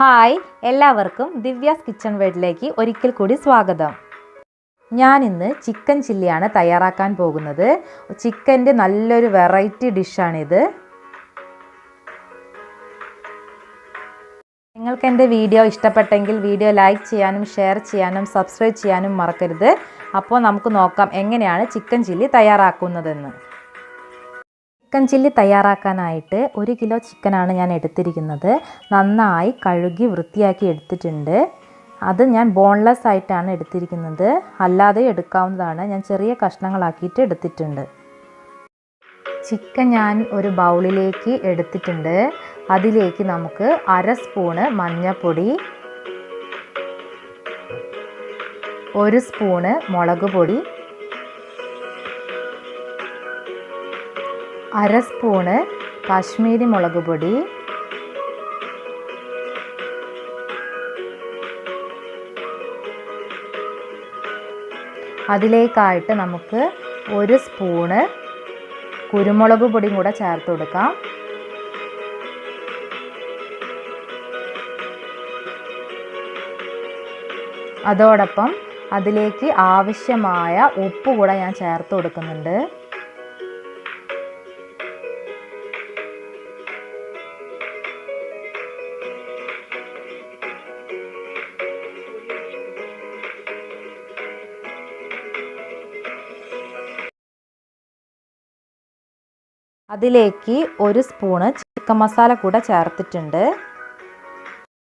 Hi എല്ലാവർക്കും Divya's kitchen വേഡിലേക്ക് ഒരിക്കൽ കൂടി സ്വാഗതം. ഞാൻ ഇന്ന് ചിക്കൻ ചില്ലിയാണ് തയ്യാറാക്കാൻ പോകുന്നത്. ചിക്കന്റെ നല്ലൊരു വെറൈറ്റി ഡിഷാണിത്. നിങ്ങൾക്ക് എന്റെ വീഡിയോ ഇഷ്ടപ്പെട്ടെങ്കിൽ വീഡിയോ ലൈക്ക് ചെയ്യാനും ഷെയർ ചെയ്യാനും സബ്സ്ക്രൈബ് ചെയ്യാനും മറക്കരുത്. അപ്പോൾ നമുക്ക് നോക്കാം എങ്ങനെയാണ് ചിക്കൻ ചില്ലി തയ്യാറാക്കുന്നതെന്ന്. ചിക്കൻ ചില്ലി തയ്യാറാക്കാനായിട്ട് ഒരു കിലോ ചിക്കനാണ് ഞാൻ എടുത്തിരിക്കുന്നത്. നന്നായി കഴുകി വൃത്തിയാക്കി എടുത്തിട്ടുണ്ട്. അത് ഞാൻ ബോൺലെസ് ആയിട്ടാണ് എടുത്തിരിക്കുന്നത്. അല്ലാതെ എടുക്കാവുന്നതാണ്. ഞാൻ ചെറിയ കഷ്ണങ്ങളാക്കിയിട്ട് എടുത്തിട്ടുണ്ട്. ചിക്കൻ ഞാൻ ഒരു ബൗളിലേക്ക് എടുത്തിട്ടുണ്ട്. അതിലേക്ക് നമുക്ക് അര സ്പൂണ് മഞ്ഞൾപ്പൊടി ഒരു സ്പൂണ് മുളക് പൊടി അര സ്പൂണ് കാശ്മീരി മുളക് പൊടി. അതിലേക്കായിട്ട് നമുക്ക് ഒരു സ്പൂണ് കുരുമുളക് പൊടിയും കൂടെ ചേർത്ത് കൊടുക്കാം. അതോടൊപ്പം അതിലേക്ക് ആവശ്യമായ ഉപ്പ് കൂടെ ഞാൻ ചേർത്ത് കൊടുക്കുന്നുണ്ട്. അതിലേക്ക് ഒരു സ്പൂണ് ചിക്കൻ മസാല കൂടെ ചേർത്തിട്ടുണ്ട്.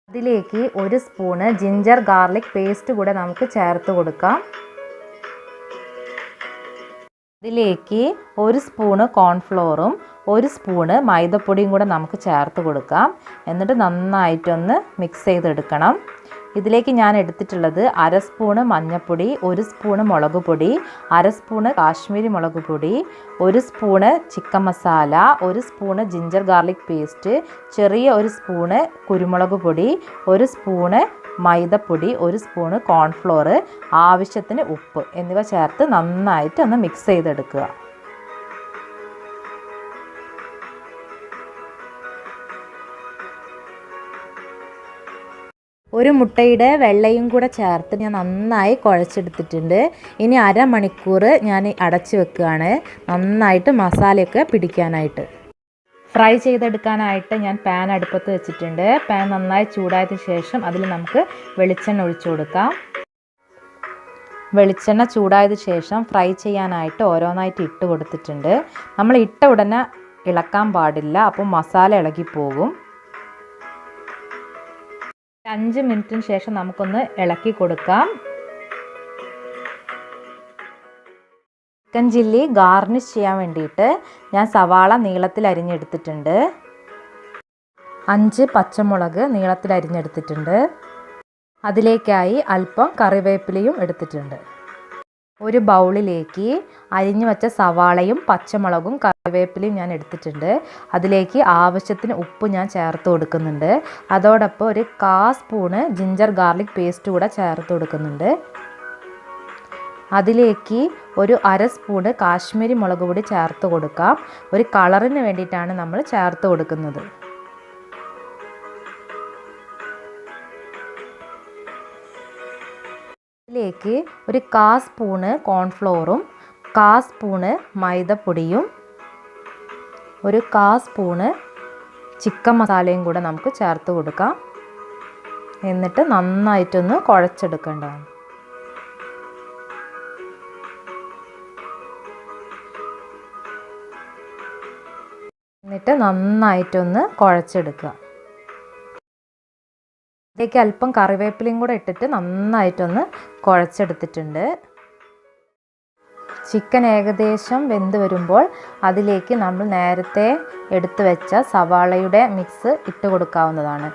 അതിലേക്ക് ഒരു സ്പൂണ് ജിഞ്ചർ ഗാർലിക് പേസ്റ്റ് കൂടെ നമുക്ക് ചേർത്ത് കൊടുക്കാം. അതിലേക്ക് ഒരു സ്പൂണ് കോൺഫ്ലോറും ഒരു സ്പൂണ് മൈദപ്പൊടിയും കൂടെ നമുക്ക് ചേർത്ത് കൊടുക്കാം. എന്നിട്ട് നന്നായിട്ടൊന്ന് മിക്സ് ചെയ്തെടുക്കണം. ഇതിലേക്ക് ഞാൻ എടുത്തിട്ടുള്ളത് അര സ്പൂണ് മഞ്ഞൾപ്പൊടി ഒരു സ്പൂണ് മുളക് പൊടി അര സ്പൂണ് കാശ്മീരി മുളക് പൊടി ഒരു സ്പൂണ് ചിക്കൻ മസാല ഒരു സ്പൂണ് ജിഞ്ചർ ഗാർലിക് പേസ്റ്റ് ചെറിയ ഒരു സ്പൂണ് കുരുമുളക് പൊടി ഒരു സ്പൂണ് മൈദപ്പൊടി ഒരു സ്പൂണ് കോൺഫ്ലോർ ആവശ്യത്തിന് ഉപ്പ് എന്നിവ ചേർത്ത് നന്നായിട്ട് ഒന്ന് മിക്സ് ചെയ്തെടുക്കുക. ഒരു മുട്ടയുടെ വെള്ളയും കൂടെ ചേർത്ത് ഞാൻ നന്നായി കുഴച്ചെടുത്തിട്ടുണ്ട്. ഇനി അരമണിക്കൂർ ഞാൻ അടച്ചു വെക്കുകയാണ്. നന്നായിട്ട് മസാലയൊക്കെ പിടിക്കാനായിട്ട്. ഫ്രൈ ചെയ്തെടുക്കാനായിട്ട് ഞാൻ പാൻ അടുപ്പത്ത് വെച്ചിട്ടുണ്ട്. പാൻ നന്നായി ചൂടായതിനു ശേഷം അതിൽ നമുക്ക് വെളിച്ചെണ്ണ ഒഴിച്ചു കൊടുക്കാം. വെളിച്ചെണ്ണ ചൂടായതിനു ശേഷം ഫ്രൈ ചെയ്യാനായിട്ട് ഓരോന്നായിട്ട് ഇട്ട് കൊടുത്തിട്ടുണ്ട്. നമ്മൾ ഇട്ട ഉടനെ ഇളക്കാൻ പാടില്ല അപ്പോൾ മസാല ഇളകിപ്പോകും. അഞ്ച് മിനിറ്റിന് ശേഷം നമുക്കൊന്ന് ഇളക്കി കൊടുക്കാം. ചിക്കൻ ചില്ലി ഗാർണിഷ് ചെയ്യാൻ വേണ്ടിയിട്ട് ഞാൻ സവാള നീളത്തിൽ അരിഞ്ഞെടുത്തിട്ടുണ്ട്. അഞ്ച് പച്ചമുളക് നീളത്തിൽ അരിഞ്ഞെടുത്തിട്ടുണ്ട്. അതിലേക്കായി അല്പം കറിവേപ്പിലയും എടുത്തിട്ടുണ്ട്. ഒരു ബൗളിലേക്ക് അരിഞ്ഞു വെച്ച സവാളയും പച്ചമുളകും കറിവേപ്പിലയും ഞാൻ എടുത്തിട്ടുണ്ട്. അതിലേക്ക് ആവശ്യത്തിന് ഉപ്പ് ഞാൻ ചേർത്ത് കൊടുക്കുന്നുണ്ട്. അതോടൊപ്പം ഒരു കാ സ്പൂണ് ജിഞ്ചർ ഗാർലിക് പേസ്റ്റ് കൂടെ ചേർത്ത് കൊടുക്കുന്നുണ്ട്. അതിലേക്ക് ഒരു അര സ്പൂണ് കാശ്മീരി മുളക് പൊടി ചേർത്ത് കൊടുക്കാം. ഒരു കളറിന് വേണ്ടിയിട്ടാണ് നമ്മൾ ചേർത്ത് കൊടുക്കുന്നത്. ഇതിലേക്ക് ഒരു കാ സ്പൂണ് കോൺഫ്ലോറും കാ സ്പൂണ് മൈദപ്പൊടിയും ഒരു കാ സ്പൂണ് ചിക്കൻ മസാലയും കൂടെ നമുക്ക് ചേർത്ത് കൊടുക്കാം. എന്നിട്ട് നന്നായിട്ടൊന്ന് കുഴച്ചെടുക്കേണ്ടതാണ്. എന്നിട്ട് നന്നായിട്ടൊന്ന് കുഴച്ചെടുക്കുക. ഇതിലേക്ക് അല്പം കറിവേപ്പിലയും കൂടെ ഇട്ടിട്ട് നന്നായിട്ടൊന്ന് കുഴച്ചെടുത്തിട്ടുണ്ട്. ചിക്കൻ ഏകദേശം വെന്ത് വരുമ്പോൾ അതിലേക്ക് നമ്മൾ നേരത്തെ എടുത്തു വെച്ച സവാളയുടെ മിക്സ് ഇട്ട് കൊടുക്കാവുന്നതാണ്.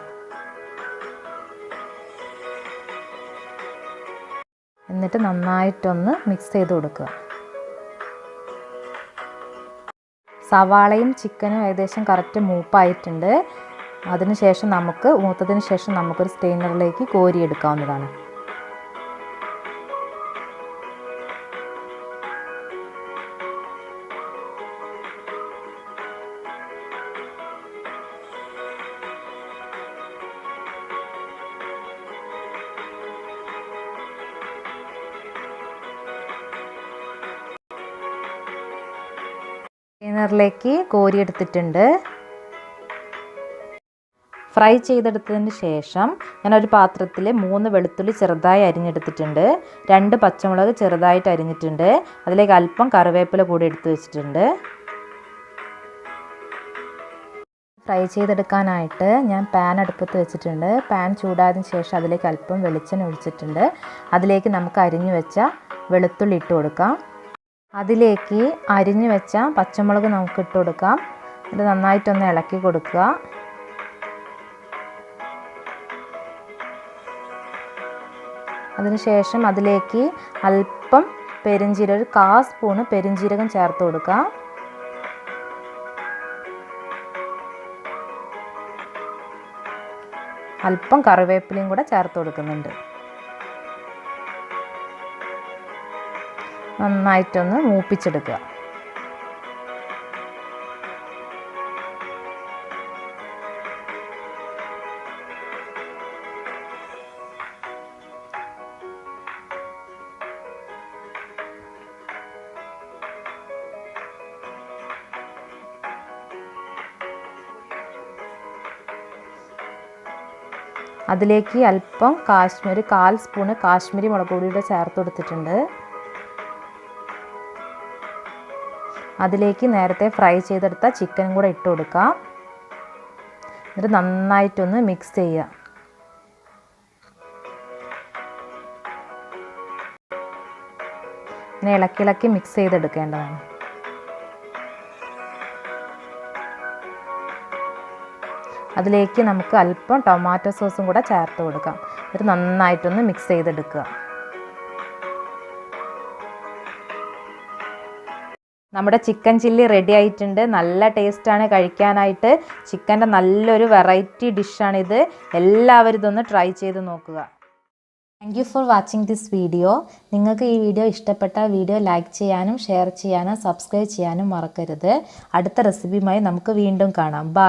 എന്നിട്ട് നന്നായിട്ടൊന്ന് മിക്സ് ചെയ്ത് കൊടുക്കുക. സവാളയും ചിക്കനും ഏകദേശം കറക്റ്റ് മൂപ്പായിട്ടുണ്ട്. അതിനുശേഷം നമുക്ക് മൂത്തതിന് ശേഷം നമുക്കൊരു സ്റ്റെയിനറിലേക്ക് കോരിയെടുക്കാവുന്നതാണ്. ിലേക്ക് കോരിയെടുത്തിട്ടുണ്ട്. ഫ്രൈ ചെയ്തെടുത്തതിന് ശേഷം ഞാനൊരു പാത്രത്തിൽ മൂന്ന് വെളുത്തുള്ളി ചെറുതായി അരിഞ്ഞെടുത്തിട്ടുണ്ട്. രണ്ട് പച്ചമുളക് ചെറുതായിട്ട് അരിഞ്ഞിട്ടുണ്ട്. അതിലേക്ക് അല്പം കറിവേപ്പില കൂടി എടുത്തു വെച്ചിട്ടുണ്ട്. ഫ്രൈ ചെയ്തെടുക്കാനായിട്ട് ഞാൻ പാൻ അടുപ്പത്ത് വെച്ചിട്ടുണ്ട്. പാൻ ചൂടായതിനു ശേഷം അതിലേക്ക് അല്പം വെളിച്ചെണ്ണ ഒഴിച്ചിട്ടുണ്ട്. അതിലേക്ക് നമുക്ക് അരിഞ്ഞു വെച്ച വെളുത്തുള്ളി ഇട്ട് കൊടുക്കാം. അതിലേക്ക് അരിഞ്ഞു വെച്ച പച്ചമുളക് നമുക്ക് ഇട്ട് കൊടുക്കാം. ഇത് നന്നായിട്ടൊന്ന് ഇളക്കി കൊടുക്കുക. അതിനുശേഷം അതിലേക്ക് അല്പം പെരിഞ്ജീരകം ഒരു കാ സ്പൂണ് പെരിഞ്ജീരകം ചേർത്ത് കൊടുക്കുക അല്പം കറിവേപ്പിലയും കൂടെ ചേർത്ത് കൊടുക്കുന്നുണ്ട്. നന്നായിട്ടൊന്ന് മൂപ്പിച്ചെടുക്കുക. അതിലേക്ക് അല്പം കാശ്മീരി കാൽ സ്പൂണ് കാശ്മീരി മുളക് പൊടിയുടെ ചേർത്ത് കൊടുത്തിട്ടുണ്ട്. അതിലേക്ക് നേരത്തെ ഫ്രൈ ചെയ്തെടുത്ത ചിക്കനും കൂടെ ഇട്ട് കൊടുക്കാം. എന്നിട്ട് നന്നായിട്ടൊന്ന് മിക്സ് ചെയ്യുക. ഇങ്ങനെ ഇളക്കി ഇളക്കി മിക്സ് ചെയ്തെടുക്കേണ്ടതാണ്. അതിലേക്ക് നമുക്ക് അല്പം ടൊമാറ്റോ സോസും കൂടെ ചേർത്ത് കൊടുക്കാം. ഇത് നന്നായിട്ടൊന്ന് മിക്സ് ചെയ്തെടുക്കുക. നമ്മുടെ ചിക്കൻ ചില്ലി റെഡി ആയിട്ടുണ്ട്. നല്ല ടേസ്റ്റാണ് കഴിക്കാനായിട്ട് ചിക്കന്റെ നല്ലൊരു വെറൈറ്റി ഡിഷാണിത് എല്ലാവരും ഇതൊന്ന് ട്രൈ ചെയ്ത് നോക്കുക. Thank you for watching this video നിങ്ങൾക്ക് ഈ വീഡിയോ ഇഷ്ടപ്പെട്ട വീഡിയോ ലൈക്ക് ചെയ്യാനും ഷെയർ ചെയ്യാനും സബ്സ്ക്രൈബ് ചെയ്യാനും മറക്കരുത്. അടുത്ത റെസിപ്പിയുമായി നമുക്ക് വീണ്ടും കാണാം. ബൈ